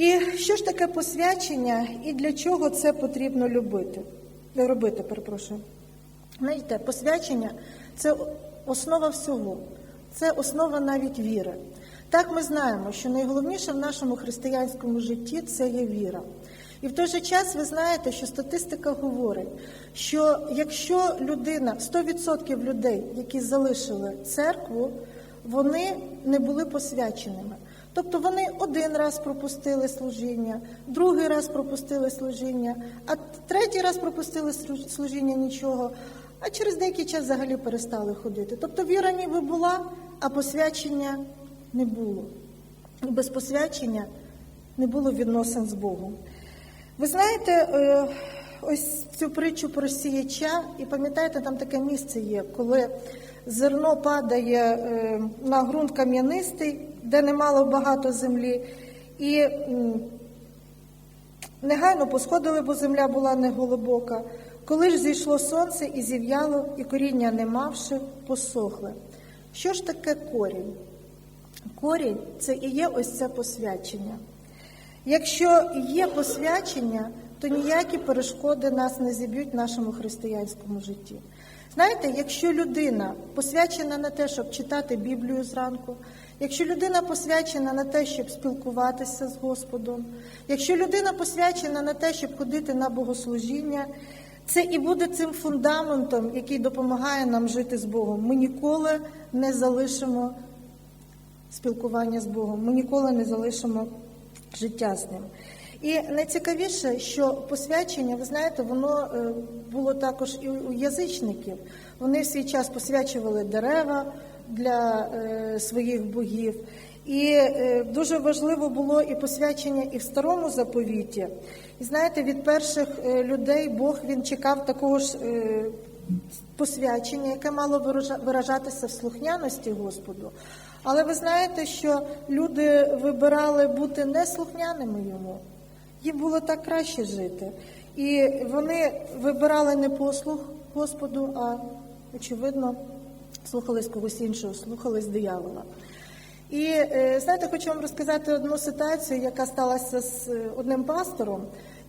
І що ж таке посвячення і для чого це потрібно любити? Робити, перепрошую. Знаєте, посвячення це основа всього, це основа навіть віри. Так ми знаємо, що найголовніше в нашому християнському житті це є віра. І в той же час ви знаєте, що статистика говорить, що якщо людина, 100% людей, які залишили церкву, вони не були посвяченими. Тобто вони один раз пропустили служіння, другий раз пропустили служіння, а третій раз пропустили служіння нічого, а через деякий час взагалі перестали ходити. Тобто віра ніби була, а посвячення не було. Без посвячення не було відносин з Богом. Ви знаєте, е, ось цю притчу про сіяча, і пам'ятаєте, там таке місце є, коли зерно падає е, на ґрунт кам'янистий, де немало багато землі, і негайно посходили, бо земля була неглибока. Коли ж зійшло сонце і зів'яло, і коріння не мавши, посохли. Що ж таке корінь? Корінь це і є ось це посвячення. Якщо є посвячення, то ніякі перешкоди нас не зіб'ють в нашому християнському житті. Знаєте, якщо людина посвячена на те, щоб читати Біблію зранку, якщо людина посвячена на те, щоб спілкуватися з Господом, якщо людина посвячена на те, щоб ходити на богослужіння, це і буде цим фундаментом, який допомагає нам жити з Богом. Ми ніколи не залишимо спілкування з Богом, ми ніколи не залишимо життя з ним. І найцікавіше, що посвячення, ви знаєте, воно е, було також і у язичників. Вони в свій час посвячували дерева для е, своїх богів. І е, дуже важливо було і посвячення і в старому заповіті. І знаєте, від перших людей Бог він чекав такого ж посвячення, яке мало виражатися в слухняності Господу. Але ви знаєте, що люди вибирали бути неслухняними йому. Їм було так краще жити. І вони вибирали не послух Господу, а, очевидно, слухались когось іншого, слухались диявола. І е, знаєте, хочу вам розказати одну ситуацію, яка сталася з е, одним пастором.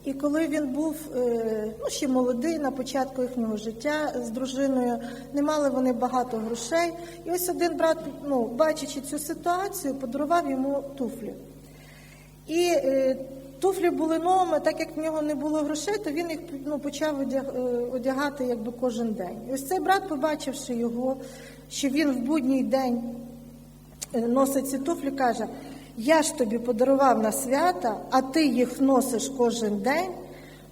І коли він був е, ну, ще молодий на початку їхнього життя з дружиною, не мали вони багато грошей. І ось один брат, ну, бачачи цю ситуацію, подарував йому туфлі. І Туфлі були новими, так як в нього не було грошей, то він їх ну, почав е, одягати якби кожен день. І ось цей брат, побачивши його, що він в будній день е, носить ці туфлі, каже: Я ж тобі подарував на свята, а ти їх носиш кожен день.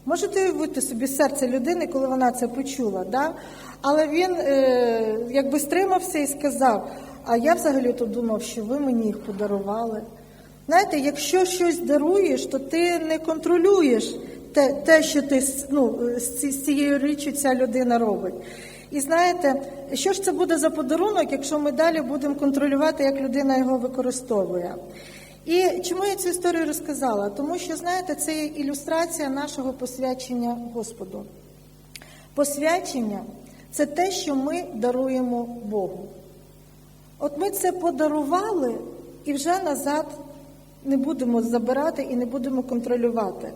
Можете уявити собі серце людини, коли вона це почула. Да? Але він е, якби стримався і сказав: А я взагалі то думав, що ви мені їх подарували. Знаєте, якщо щось даруєш, то ти не контролюєш те, те що ти ну, з цією річчю ця людина робить. І знаєте, що ж це буде за подарунок, якщо ми далі будемо контролювати, як людина його використовує? І чому я цю історію розказала? Тому що, знаєте, це є ілюстрація нашого посвячення Господу. Посвячення це те, що ми даруємо Богу. От ми це подарували і вже назад не будемо забирати і не будемо контролювати.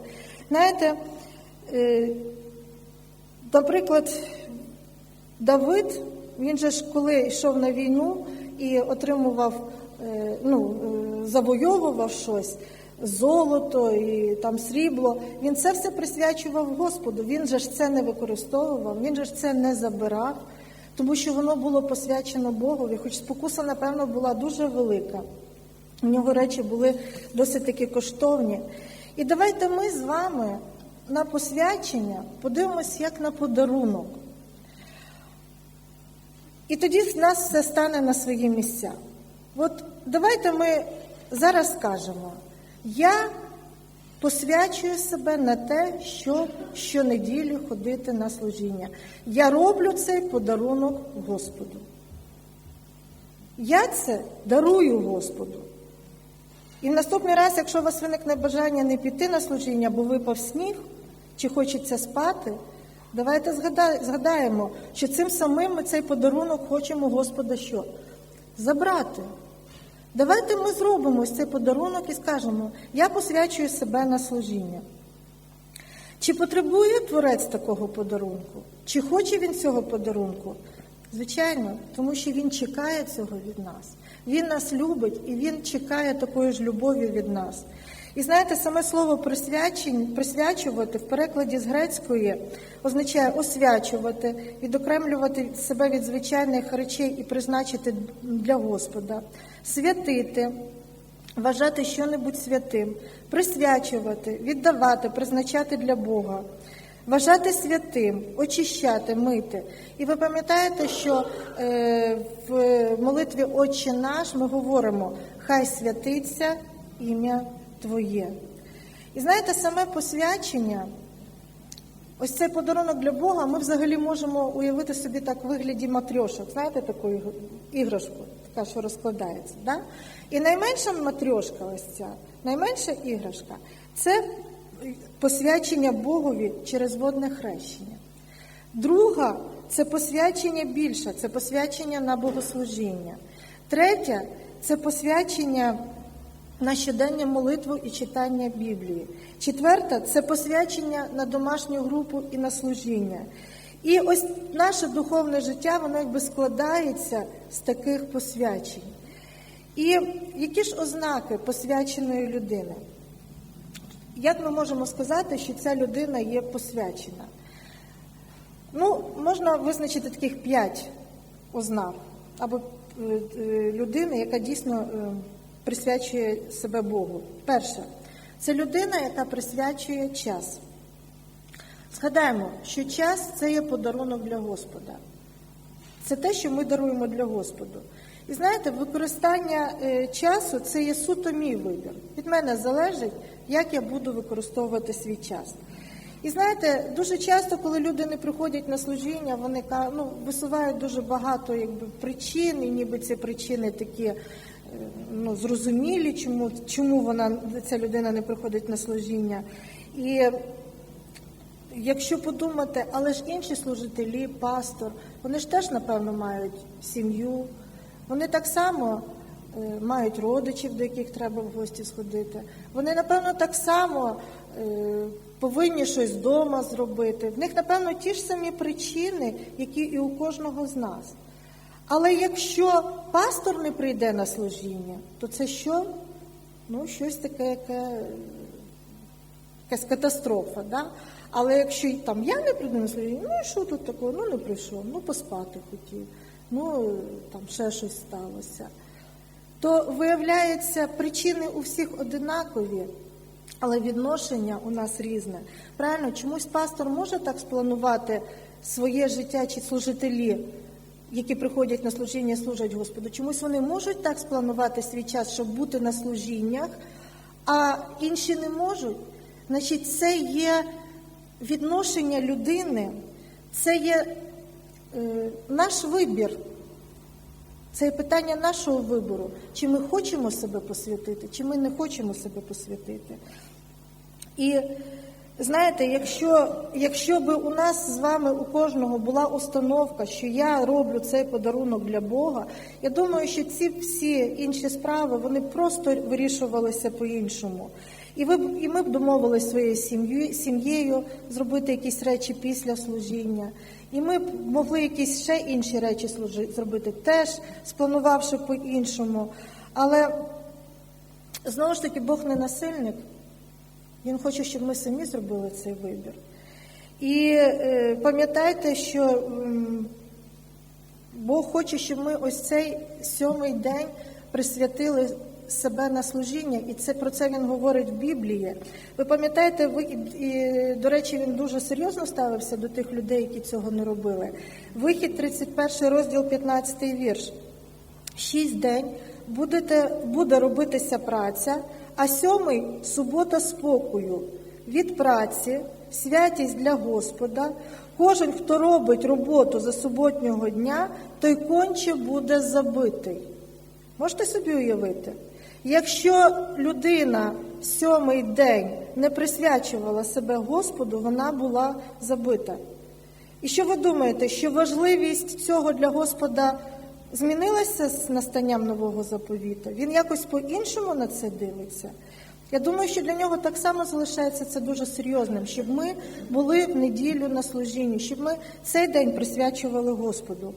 Знаєте, е, наприклад, Давид, він же ж коли йшов на війну і отримував, е, ну, е, завойовував щось. Золото і там срібло, він це все присвячував Господу. Він же ж це не використовував, він же ж це не забирав, тому що воно було посвячено Богові, хоч спокуса, напевно, була дуже велика. У нього речі були досить таки коштовні. І давайте ми з вами на посвячення подивимось як на подарунок. І тоді в нас все стане на свої місця. От давайте ми зараз скажемо, я посвячую себе на те, щоб щонеділі ходити на служіння. Я роблю цей подарунок Господу. Я це дарую Господу. І в наступний раз, якщо у вас виникне бажання не піти на служіння, бо випав сніг, чи хочеться спати, давайте згадаємо, що цим самим ми цей подарунок хочемо Господа що? Забрати. Давайте ми зробимо ось цей подарунок і скажемо: я посвячую себе на служіння. Чи потребує творець такого подарунку? Чи хоче він цього подарунку? Звичайно, тому що він чекає цього від нас. Він нас любить і він чекає такої ж любові від нас. І знаєте, саме слово присвячувати в перекладі з грецької означає освячувати, відокремлювати себе від звичайних речей і призначити для Господа, святити, вважати що-небудь святим, присвячувати, віддавати, призначати для Бога, вважати святим, очищати, мити. І ви пам'ятаєте, що е, в молитві Отче наш ми говоримо: Хай святиться ім'я Твоє. І знаєте, саме посвячення. Ось цей подарунок для Бога ми взагалі можемо уявити собі так в вигляді матрьошок. Знаєте таку іграшку, така, що розкладається. Да? І найменша матрьошка, ось ця, найменша іграшка це посвячення Богові через водне хрещення. Друга це посвячення більше, це посвячення на богослужіння. Третя це посвячення на щоденну молитву і читання Біблії. Четверта це посвячення на домашню групу і на служіння. І ось наше духовне життя, воно якби складається з таких посвячень. І які ж ознаки посвяченої людини? Як ми можемо сказати, що ця людина є посвячена? Ну, можна визначити таких п'ять ознак або е, е, людини, яка дійсно е, присвячує себе Богу. Перше, це людина, яка присвячує час. Згадаємо, що час це є подарунок для Господа. Це те, що ми даруємо для Господу. І знаєте, використання е, часу це є суто мій вибір. Від мене залежить, як я буду використовувати свій час. І знаєте, дуже часто, коли люди не приходять на служіння, вони ну, висувають дуже багато якби, причин, і ніби ці причини такі е, ну, зрозумілі, чому, чому вона, ця людина не приходить на служіння. І Якщо подумати, але ж інші служителі, пастор, вони ж теж, напевно, мають сім'ю, вони так само е, мають родичів, до яких треба в гості сходити. Вони, напевно, так само е, повинні щось вдома зробити. В них, напевно, ті ж самі причини, які і у кожного з нас. Але якщо пастор не прийде на служіння, то це що? Ну, щось таке, яке якась катастрофа. Да? Але якщо там я не прийду на служіння, ну і що тут такого? Ну не прийшов, ну поспати хотів, ну там ще щось сталося. То виявляється, причини у всіх одинакові, але відношення у нас різне. Правильно, чомусь пастор може так спланувати своє життя чи служителі, які приходять на служіння, служать Господу. Чомусь вони можуть так спланувати свій час, щоб бути на служіннях, а інші не можуть. Значить, це є відношення людини, це є наш вибір. Це питання нашого вибору, чи ми хочемо себе посвятити, чи ми не хочемо себе посвятити. І знаєте, якщо, якщо би у нас з вами у кожного була установка, що я роблю цей подарунок для Бога, я думаю, що ці всі інші справи вони просто вирішувалися по-іншому. І ви і ми б домовилися своєю сім'єю зробити якісь речі після служіння. І ми б могли якісь ще інші речі зробити, теж спланувавши по-іншому. Але знову ж таки, Бог не насильник. Він хоче, щоб ми самі зробили цей вибір. І е, пам'ятайте, що Бог хоче, щоб ми ось цей сьомий день присвятили себе на служіння, і це про це він говорить в Біблії. Ви пам'ятаєте, ви і, до речі, він дуже серйозно ставився до тих людей, які цього не робили. Вихід, 31 розділ, 15 вірш. Шість день будете, буде робитися праця, а сьомий субота спокою від праці, святість для Господа. Кожен, хто робить роботу за суботнього дня, той конче буде забитий. Можете собі уявити? Якщо людина сьомий день не присвячувала себе Господу, вона була забита. І що ви думаєте, що важливість цього для Господа змінилася з настанням нового заповіту? Він якось по-іншому на це дивиться? Я думаю, що для нього так само залишається це дуже серйозним, щоб ми були в неділю на служінні, щоб ми цей день присвячували Господу.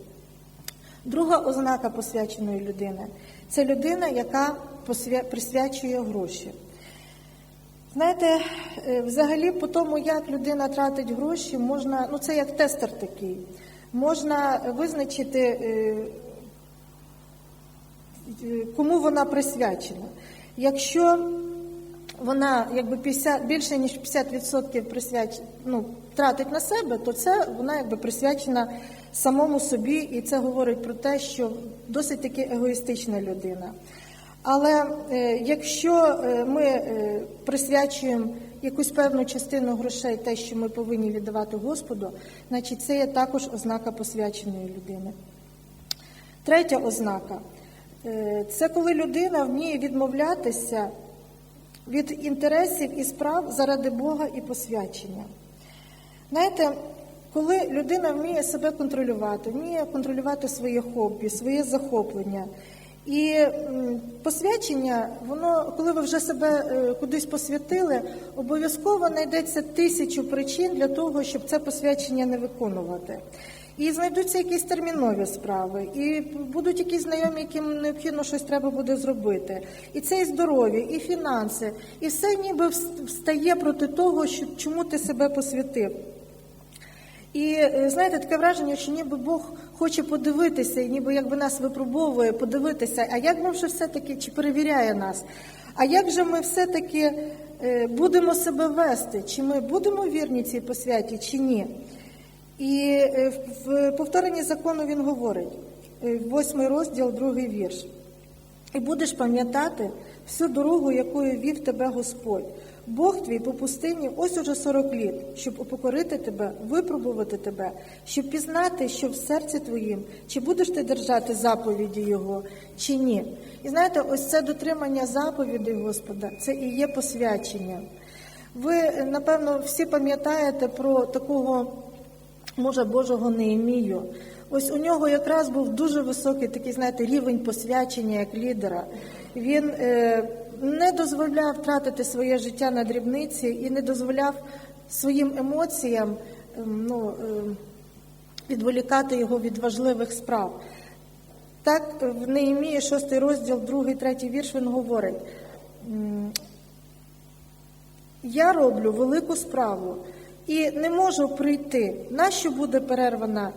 Друга ознака посвяченої людини це людина, яка присвячує гроші. Знаєте, е, взагалі, по тому, як людина тратить гроші, можна, ну це як тестер такий, можна визначити, е, е, кому вона присвячена. Якщо вона якби 50, більше ніж 50% присвяч, ну, тратить на себе, то це вона якби присвячена самому собі, і це говорить про те, що досить таки егоїстична людина. Але е, якщо е, ми е, присвячуємо якусь певну частину грошей, те, що ми повинні віддавати Господу, значить це є також ознака посвяченої людини. Третя ознака це коли людина вміє відмовлятися від інтересів і справ заради Бога і посвячення. Знаєте, коли людина вміє себе контролювати, вміє контролювати своє хобі, своє захоплення. І посвячення, воно, коли ви вже себе е, кудись посвятили, обов'язково знайдеться тисячу причин для того, щоб це посвячення не виконувати. І знайдуться якісь термінові справи, і будуть якісь знайомі, яким необхідно щось треба буде зробити. І це і здоров'я, і фінанси, і все ніби встає проти того, що, чому ти себе посвятив. І е, знаєте, таке враження, що ніби Бог хоче подивитися, і ніби якби нас випробовує, подивитися, а як ми вже все-таки чи перевіряє нас? А як же ми все-таки е, будемо себе вести? Чи ми будемо вірні цій посвяті, чи ні? І е, в- повторенні закону він говорить, восьмий розділ, другий вірш. І будеш пам'ятати всю дорогу, якою вів тебе Господь. Бог твій по пустині ось уже 40 літ, щоб упокорити тебе, випробувати тебе, щоб пізнати, що в серці твоїм, чи будеш ти держати заповіді Його, чи ні. І знаєте, ось це дотримання заповідей Господа, це і є посвячення. Ви, напевно, всі пам'ятаєте про такого може Божого Неемію. Ось у нього якраз був дуже високий такий, знаєте, рівень посвячення як лідера. Він е, не дозволяв тратити своє життя на дрібниці і не дозволяв своїм емоціям ем, ну, е, відволікати його від важливих справ. Так, в Неємії 6 розділ, 2, 3 вірш, він говорить. я роблю велику справу і не можу прийти. Нащо буде перервана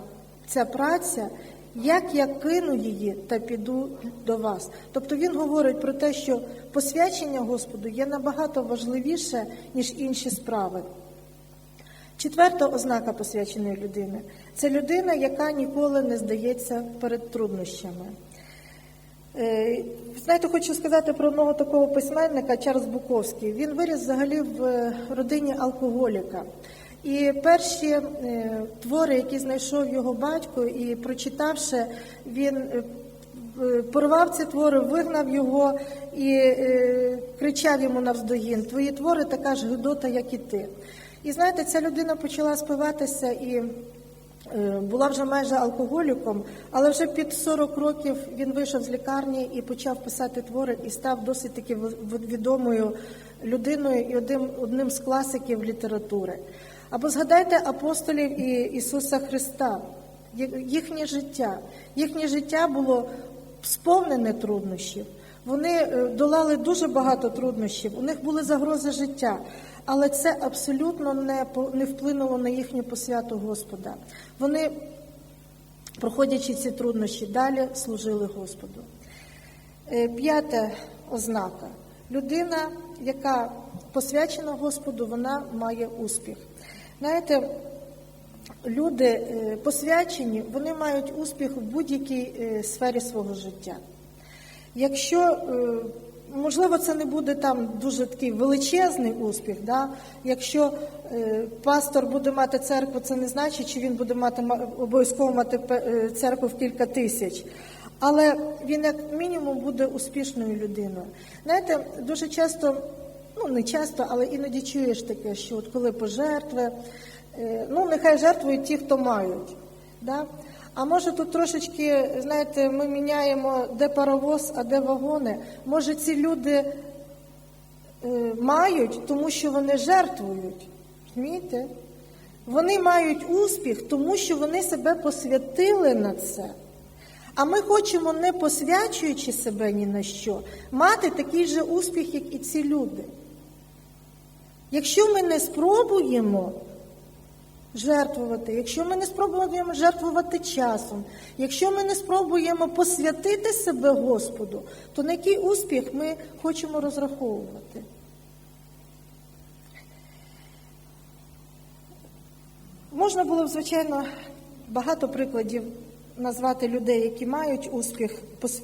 ця праця, як я кину її та піду до вас? Тобто він говорить про те, що посвячення Господу є набагато важливіше, ніж інші справи. Четверта ознака посвяченої людини це людина, яка ніколи не здається перед труднощами. Е, Знаєте, хочу сказати про одного такого письменника Чарльз Буковський. Він виріс взагалі в е, родині алкоголіка. І перші е, твори, які знайшов його батько, і прочитавши, він е, е, порвав ці твори, вигнав його і кричав йому навздогін: Твої твори така ж гидота, як і ти. І знаєте, ця людина почала спиватися і була вже майже алкоголіком, але вже під 40 років він вийшов з лікарні і почав писати твори і став досить таки відомою людиною і одним, одним з класиків літератури. Або згадайте апостолів і Ісуса Христа, їхнє життя. Їхнє життя було сповнене труднощів. Вони е, долали дуже багато труднощів, у них були загрози життя, але це абсолютно не, вплинуло на їхню посвяту Господа. Вони, проходячи ці труднощі, далі служили Господу. Е, П'ята ознака. Людина, яка посвячена Господу, вона має успіх. Знаєте, люди е, посвячені, вони мають успіх в будь-якій е, сфері свого життя. Якщо, е, можливо, це не буде там дуже такий величезний успіх, да? якщо пастор буде мати церкву, це не значить, що він буде мати ма- обов'язково мати церкву в кілька тисяч. Але він як мінімум буде успішною людиною. Знаєте, дуже часто, ну не часто, але іноді чуєш таке, що от коли пожертви, е, ну нехай жертвують ті, хто мають. Да? А може тут трошечки, знаєте, ми міняємо де паровоз, а де вагони. Може ці люди е, мають, тому що вони жертвують. Розумієте? Вони мають успіх, тому що вони себе посвятили на це. А ми хочемо, не посвячуючи себе ні на що, мати такий же успіх, як і ці люди. Якщо ми не спробуємо жертвувати, якщо ми не спробуємо жертвувати часом, якщо ми не спробуємо посвятити себе Господу, то на який успіх ми хочемо розраховувати? Можна було б, звичайно, багато прикладів назвати людей, які мають успіх,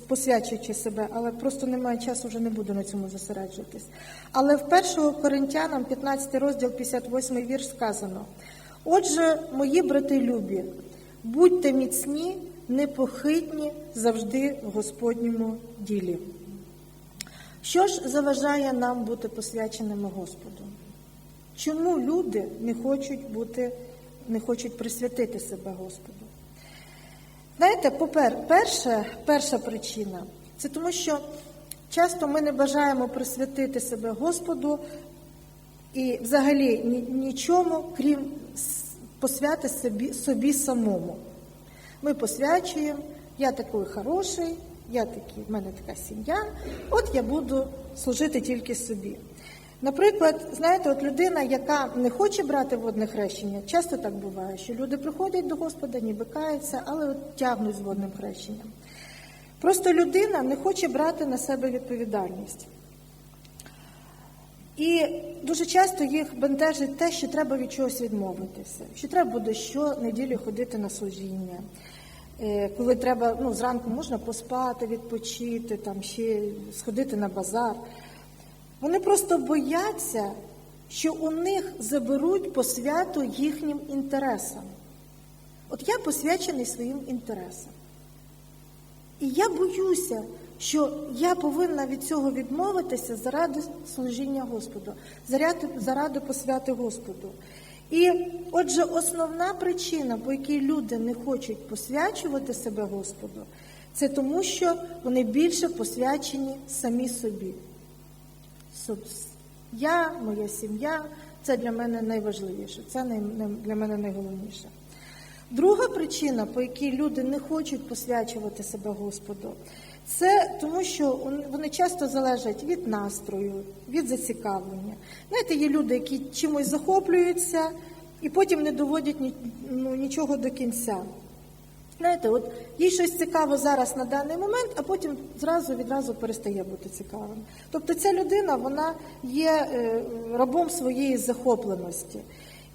посвячуючи себе, але просто немає часу, вже не буду на цьому зосереджуватись. Але в 1 Коринтянам, 15 розділ, 58 вірш сказано: Отже, мої брати любі, будьте міцні, непохитні завжди в Господньому ділі. Що ж заважає нам бути посвяченими Господу? Чому люди не хочуть бути, не хочуть присвятити себе Господу? Знаєте, попер, перша, перша причина це тому, що часто ми не бажаємо присвятити себе Господу і взагалі нічому, крім посвяти собі, собі самому. Ми посвячуємо, я такий хороший, я такий, в мене така сім'я, от я буду служити тільки собі. Наприклад, знаєте, от людина, яка не хоче брати водне хрещення, часто так буває, що люди приходять до Господа, ніби каються, але от тягнуть з водним хрещенням. Просто людина не хоче брати на себе відповідальність. І дуже часто їх бентежить те, що треба від чогось відмовитися, що треба буде щонеділі ходити на служіння. Е, Коли треба, ну, зранку можна поспати, відпочити, там ще сходити на базар. Вони просто бояться, що у них заберуть по святу їхнім інтересам. От я посвячений своїм інтересам. І я боюся, що я повинна від цього відмовитися заради служіння Господу, заради, заради посвяти Господу. І отже, основна причина, по якій люди не хочуть посвячувати себе Господу, це тому, що вони більше посвячені самі собі. Я, моя сім'я це для мене найважливіше, це для мене найголовніше. Друга причина, по якій люди не хочуть посвячувати себе Господу, це тому, що вони часто залежать від настрою, від зацікавлення. Знаєте, є люди, які чимось захоплюються і потім не доводять ну, нічого до кінця. Знаєте, от їй щось цікаво зараз на даний момент, а потім зразу відразу перестає бути цікавим. Тобто ця людина вона є е, рабом своєї захопленості.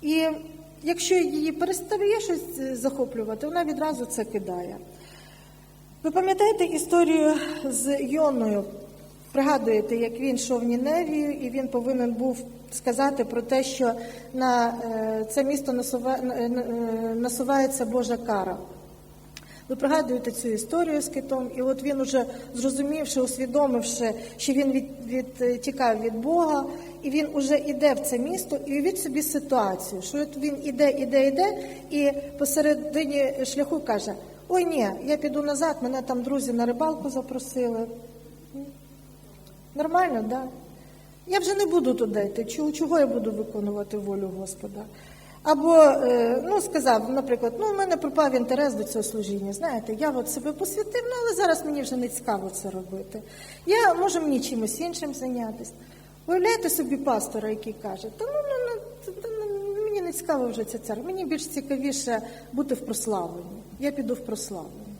І якщо її перестає щось е, захоплювати, вона відразу це кидає. Ви пам'ятаєте історію з Йоною? Пригадуєте, як він йшов Ніневію, і він повинен був сказати про те, що на е, це місто насува- насувається Божа кара. Ви пригадуєте цю історію з китом, і от він уже зрозумівши, усвідомивши, що він від, від, е, від Бога, і він уже іде в це місто, і уявіть собі ситуацію, що от він іде, іде, іде, і посередині шляху каже: Ой, ні, я піду назад, мене там друзі на рибалку запросили. Нормально, так? Да? Я вже не буду туди йти. Чого я буду виконувати волю Господа? Або е, ну, сказав, наприклад, ну, у мене пропав інтерес до цього служіння. Знаєте, я от себе посвятив, ну, але зараз мені вже не цікаво це робити. Я можу мені чимось іншим зайнятися. Уявляєте собі пастора, який каже, та ну, ну, ну, ну, мені не цікаво вже ця церква, мені більш цікавіше бути в прославленні. Я піду в прославлення.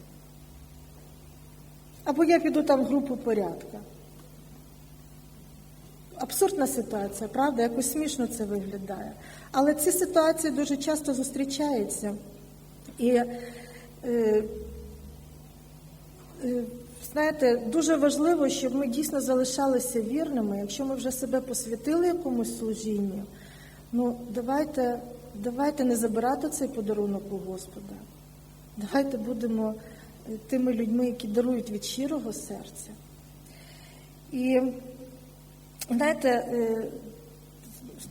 Або я піду там в групу порядка. Абсурдна ситуація, правда? Якось смішно це виглядає. Але ці ситуації дуже часто зустрічаються. І, е, е, знаєте, дуже важливо, щоб ми дійсно залишалися вірними. Якщо ми вже себе посвятили якомусь служінню, ну давайте, давайте не забирати цей подарунок у Господа. Давайте будемо е, тими людьми, які дарують від щирого серця. І Знаєте, е,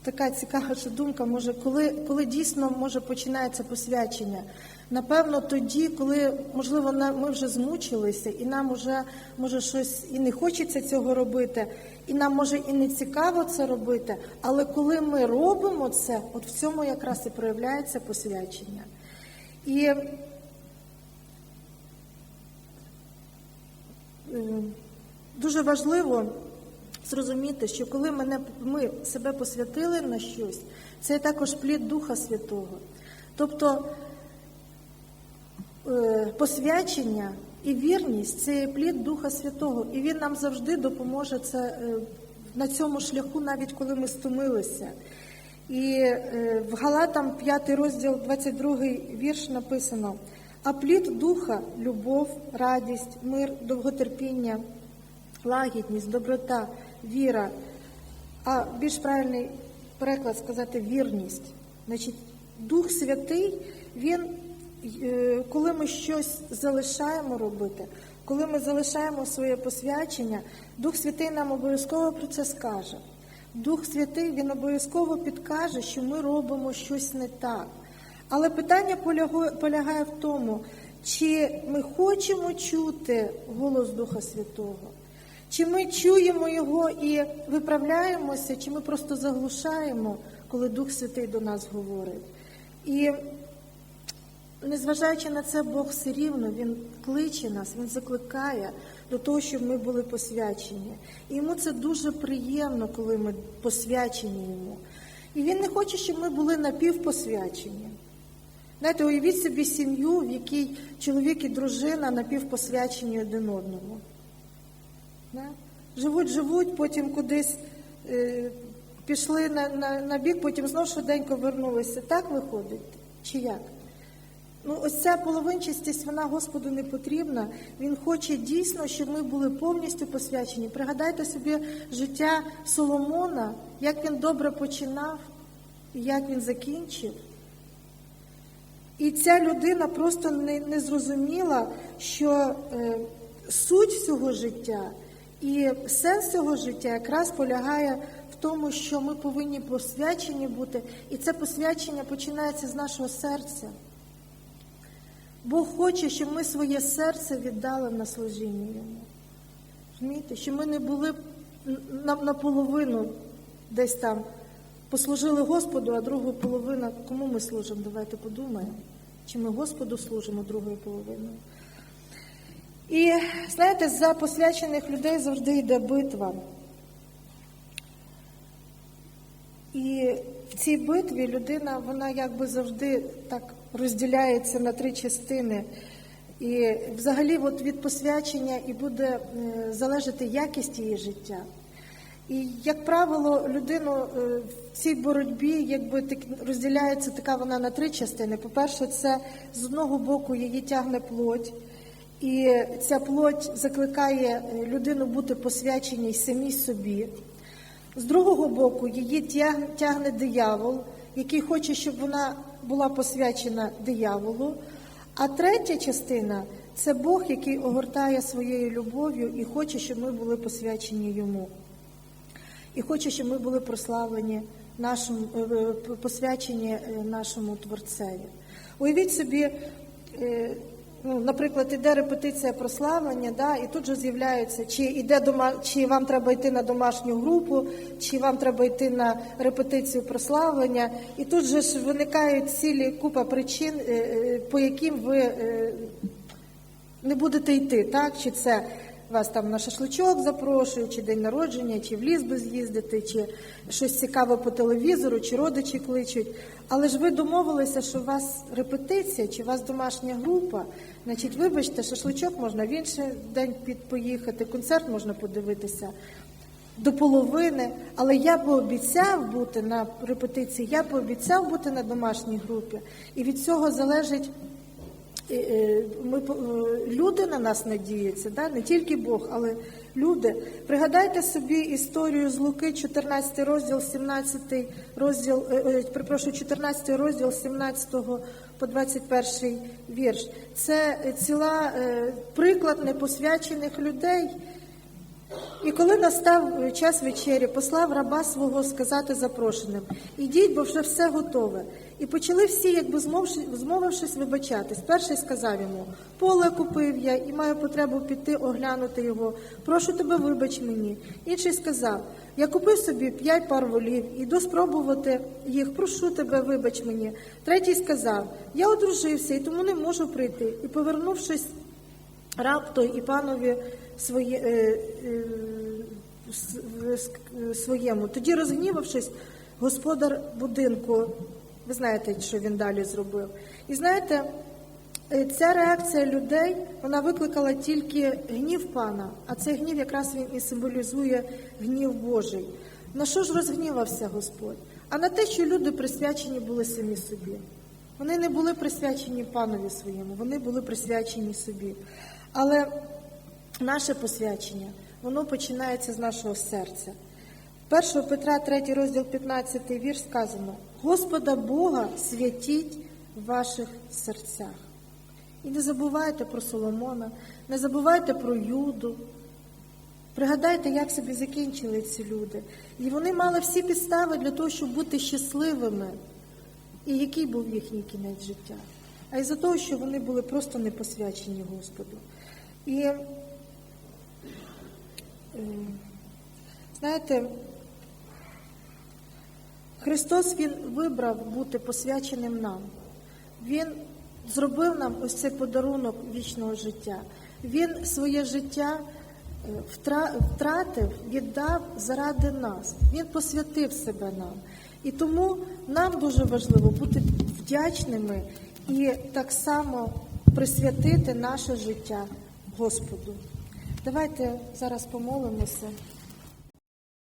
така цікава ще думка, може, коли, коли дійсно може починається посвячення. Напевно, тоді, коли можливо ми вже змучилися, і нам вже може щось і не хочеться цього робити, і нам може і не цікаво це робити. Але коли ми робимо це, от в цьому якраз і проявляється посвячення. І е, дуже важливо зрозуміти, що коли мене, ми себе посвятили на щось, це також плід Духа Святого. Тобто е, посвячення і вірність це плід Духа Святого, і Він нам завжди допоможе це е, на цьому шляху, навіть коли ми стомилися. І е, в Галатам 5 розділ, 22 вірш написано: а плід духа, любов, радість, мир, довготерпіння, лагідність, доброта, віра. А більш правильний переклад сказати вірність. Значить, Дух Святий, він, е, коли ми щось залишаємо робити, коли ми залишаємо своє посвячення, Дух Святий нам обов'язково про це скаже. Дух Святий він обов'язково підкаже, що ми робимо щось не так. Але питання полягає в тому, чи ми хочемо чути голос Духа Святого, чи ми чуємо його і виправляємося, чи ми просто заглушаємо, коли Дух Святий до нас говорить. І незважаючи на це, Бог все рівно Він кличе нас, Він закликає до того, щоб ми були посвячені. І йому це дуже приємно, коли ми посвячені йому. І він не хоче, щоб ми були напівпосвячені. Знаєте, уявіть собі сім'ю, в якій чоловік і дружина напівпосвячені один одному. Живуть, живуть, потім кудись е, пішли на, на, на бік, потім знов швиденько вернулися. Так виходить? Чи як? Ну, ось ця половинчастість, вона Господу не потрібна. Він хоче дійсно, щоб ми були повністю посвячені. Пригадайте собі життя Соломона, як він добре починав і як він закінчив. І ця людина просто не, не зрозуміла, що е, суть всього життя і сенс цього життя якраз полягає в тому, що ми повинні посвячені бути, і це посвячення починається з нашого серця. Бог хоче, щоб ми своє серце віддали на служіння йому. Розумієте? Щоб ми не були на- наполовину десь там послужили Господу, а другу половину кому ми служимо? Давайте подумаємо. Чи ми Господу служимо другою половиною? І знаєте, за посвячених людей завжди йде битва. І в цій битві людина, вона якби завжди так розділяється на три частини. І взагалі от від посвячення і буде е, залежати якість її життя. І, як правило, людину е, в цій боротьбі якби розділяється така вона на три частини. По-перше, це з одного боку її тягне плоть, і ця плоть закликає е, людину бути посвяченій самій собі. З другого боку, її тягне, диявол, який хоче, щоб вона була посвячена дияволу. А третя частина це Бог, який огортає своєю любов'ю і хоче, щоб ми були посвячені йому. І хоче, щоб ми були прославлені нашому е, е, посвячені нашому творцеві. Уявіть собі, ну, наприклад, іде репетиція прославлення, да, і тут же з'являється, чи іде дома, чи вам треба йти на домашню групу, чи вам треба йти на репетицію прославлення, і тут же ж виникають цілі купа причин, е, е, по яким ви е, не будете йти, так? Чи це вас там на шашличок запрошують, чи день народження, чи в ліс би з'їздити, чи щось цікаве по телевізору, чи родичі кличуть. Але ж ви домовилися, що у вас репетиція, чи у вас домашня група. Значить, вибачте, шашличок можна в інший день поїхати, концерт можна подивитися. До половини, але я пообіцяв бути на репетиції, я пообіцяв бути на домашній групі, і від цього залежить ми, е, люди на нас надіються, да? не тільки Бог, але люди. Пригадайте собі історію з Луки, 14 розділ, 17 розділ, е, е, 14 розділ 17 по 21 вірш. Це ціла е, приклад непосвячених людей, І коли настав час вечері, послав раба свого сказати запрошеним: ідіть, бо вже все готове. І почали всі, якби змовившись, вибачатись. Перший сказав йому: поле купив я і маю потребу піти оглянути його. Прошу тебе, вибач мені. Інший сказав: Я купив собі п'ять пар волів, іду спробувати їх. Прошу тебе, вибач мені. Третій сказав: Я одружився і тому не можу прийти. І повернувшись раб той і панові своє, е, е, своєму. Тоді, розгнівавшись, господар будинку, ви знаєте, що він далі зробив. І знаєте, е, ця реакція людей вона викликала тільки гнів пана, а цей гнів якраз він і символізує гнів Божий. На що ж розгнівався Господь? А на те, що люди присвячені були самі собі. Вони не були присвячені панові своєму, вони були присвячені собі. Але наше посвячення, воно починається з нашого серця. 1 Петра, 3 розділ 15 вірш сказано: Господа Бога святіть в ваших серцях. І не забувайте про Соломона, не забувайте про Юду. Пригадайте, як собі закінчили ці люди. І вони мали всі підстави для того, щоб бути щасливими. І який був їхній кінець життя? А із-за того, що вони були просто не посвячені Господу. І е, знаєте, Христос Він вибрав бути посвяченим нам. Він зробив нам ось цей подарунок вічного життя. Він своє життя е, втратив, віддав заради нас. Він посвятив себе нам. І тому нам дуже важливо бути вдячними і так само присвятити наше життя Господу. Давайте зараз помолимося.